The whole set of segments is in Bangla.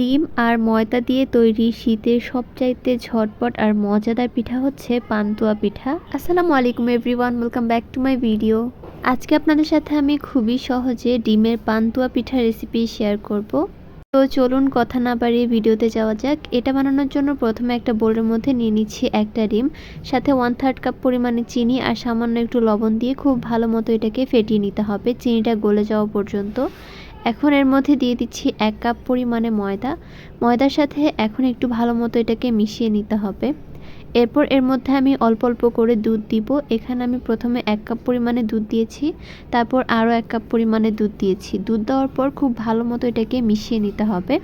ডিম আর ময়দা দিয়ে তৈরি শীতের সবচাইতে ঝটপট আর মজাদার পিঠা হচ্ছে পান্তুয়া পিঠা। আসসালামু আলাইকুম everyone, welcome back to my video. আজকে আপনাদের সাথে আমি খুবই সহজে ডিমের পান্তুয়া পিঠা রেসিপি শেয়ার করব। তো চলুন কথা না বাড়িয়ে ভিডিওতে যাওয়া যাক। এটা বানানোর জন্য প্রথমে একটা বোলের মধ্যে নিয়ে নিচ্ছি একটা ডিম, সাথে ওয়ান থার্ড কাপ পরিমাণে চিনি আর সামান্য একটু লবণ দিয়ে খুব ভালো মতো এটাকে ফেটিয়ে নিতে হবে। চিনিটা গলে যাওয়া পর্যন্ত। এখন এর মধ্যে দিয়ে দিচ্ছি এক কাপ পরিমাণে ময়দা। ময়দার সাথে এখন একটু ভালো মতো এটাকে মিশিয়ে নিতে হবে। এরপর এর মধ্যে আমি অল্প অল্প করে দুধ দিব। এখানে আমি প্রথমে এক কাপ পরিমাণে দুধ দিয়েছি, তারপর আরও এক কাপ পরিমাণে দুধ দিয়েছি। দুধ দেওয়ার পর খুব ভালো মতো এটাকে মিশিয়ে নিতে হবে।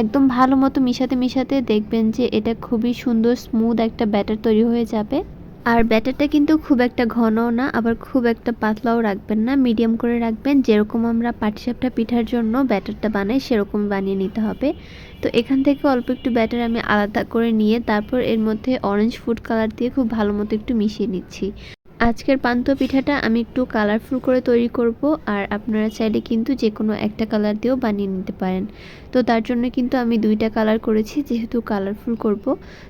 একদম ভালো মতো মিশাতে মিশাতে দেখবেন যে এটা খুবই সুন্দর, স্মুথ একটা ব্যাটার তৈরি হয়ে যাবে। আর ব্যাটারটা কিন্তু খুব একটা ঘনও না, আবার খুব একটা পাতলাও রাখবেন না মিডিয়াম করে রাখবেন। যেরকম আমরা পাটিসাপটা পিঠার জন্য ব্যাটারটা বানাই সেরকম বানিয়ে নিতে হবে। তো এখান থেকে অল্প একটু ব্যাটার আমি আলাদা করে নিয়ে, তারপর এর মধ্যে অরেঞ্জ ফুড কালার দিয়ে খুব ভালো মতো একটু মিশিয়ে নিচ্ছি। আজকের পান্ত পিঠাটা আমি একটু কালারফুল করে তৈরি করব আর আপনারা চাইলে কিন্তু যে কোনো একটা কালার দিয়েও বানিয়ে নিতে পারেন। তো তার জন্য কিন্তু আমি দুইটা কালার করেছি, যেহেতু কালারফুল করব।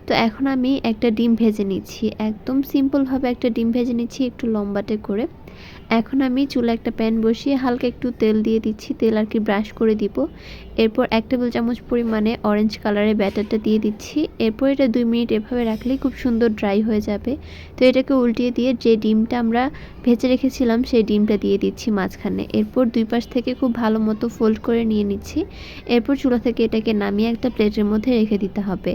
তো এখন আমি একটা ডিম ভেজে নিচ্ছি। একদম সিম্পলভাবে একটা ডিম ভেজে নিচ্ছি একটু লম্বাটে করে। এখন আমি চুলা একটা প্যান বসিয়ে হালকা একটু তেল দিয়ে দিচ্ছি, তেল আর কি ব্রাশ করে দিব। এরপর এক টেবিল চামচ পরিমাণে অরেঞ্জ কালারের ব্যাটারটা দিয়ে দিচ্ছি। এরপর এটা দুই মিনিট এভাবে রাখলেই খুব সুন্দর ড্রাই হয়ে যাবে। তো এটাকে উল্টিয়ে দিয়ে যে ডিমটা আমরা ভেজে রেখেছিলাম, সেই ডিমটা দিয়ে দিচ্ছি মাঝখানে। এরপর দুই পাশ থেকে খুব ভালো মতো ফোল্ড করে নিয়ে নিচ্ছি। এরপর চুলা থেকে এটাকে নামিয়ে একটা প্লেটের মধ্যে রেখে দিতে হবে।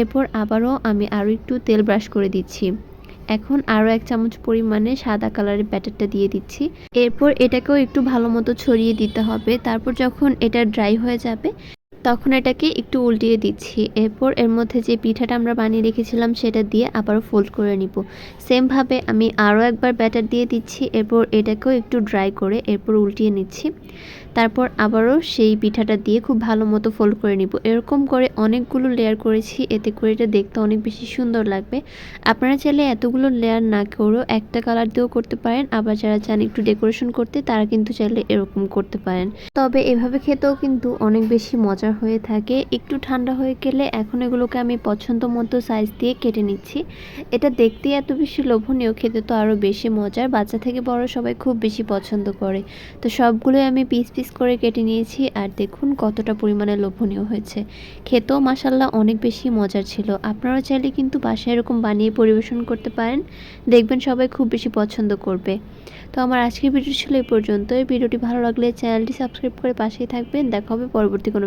এরপর আবারও আমি আরও একটু তেল ব্রাশ করে দিচ্ছি। এখন আরও এক চামচ পরিমাণে সাদা কালারের ব্যাটারটা দিয়ে দিচ্ছি। এরপর এটাকেও একটু ভালো মতো ছড়িয়ে দিতে হবে। তারপর যখন এটা ড্রাই হয়ে যাবে তখন এটাকে একটু উল্টিয়ে দিচ্ছি। এরপর এর মধ্যে যে পিঠাটা আমরা বানিয়ে রেখেছিলাম, সেটা দিয়ে আবারও ফোল্ড করে নিব। সেমভাবে আমি আরও একবার ব্যাটার দিয়ে দিচ্ছি, এরপর এটাকেও একটু ড্রাই করে এরপর উল্টিয়ে নিচ্ছি। তারপর আবারও সেই পিঠাটা দিয়ে খুব ভালো মতো ফোল্ড করে নিব। এরকম করে অনেকগুলো লেয়ার করেছি, এতে করে এটা দেখতে অনেক বেশি সুন্দর লাগবে। আপনারা চাইলে এতগুলো লেয়ার না করেও একটা কালার দিয়েও করতে পারেন, আবার যারা চান একটু ডেকোরেশন করতে, তারা কিন্তু চাইলে এরকম করতে পারেন। তবে এভাবে খেতেও কিন্তু অনেক বেশি মজার হয়ে থাকে। একটু ঠান্ডা হয়ে গেলে এখন এগুলোকে আমি পছন্দ মতো সাইজ দিয়ে কেটে নিচ্ছি। এটা দেখতে এত বেশি লোভনীয়, খেতে তো আরও বেশি মজার। বাচ্চা থেকে বড় সবাই খুব বেশি পছন্দ করে। তো সবগুলোই আমি পিস পিস করে কেটে নিয়েছি আর দেখুন কতটা পরিমাণে লোভনীয় হয়েছে। খেতেও মাসাল্লাহ অনেক বেশি মজার ছিল। আপনারা চাইলে কিন্তু বাসায় এরকম বানিয়ে পরিবেশন করতে পারেন। দেখবেন সবাই খুব বেশি পছন্দ করবে। তো আমার আজকের ভিডিও ছিল এই পর্যন্ত এই ভিডিওটি ভালো লাগলে চ্যানেলটি সাবস্ক্রাইব করে পাশেই থাকবেন। দেখা হবে পরবর্তী কোনো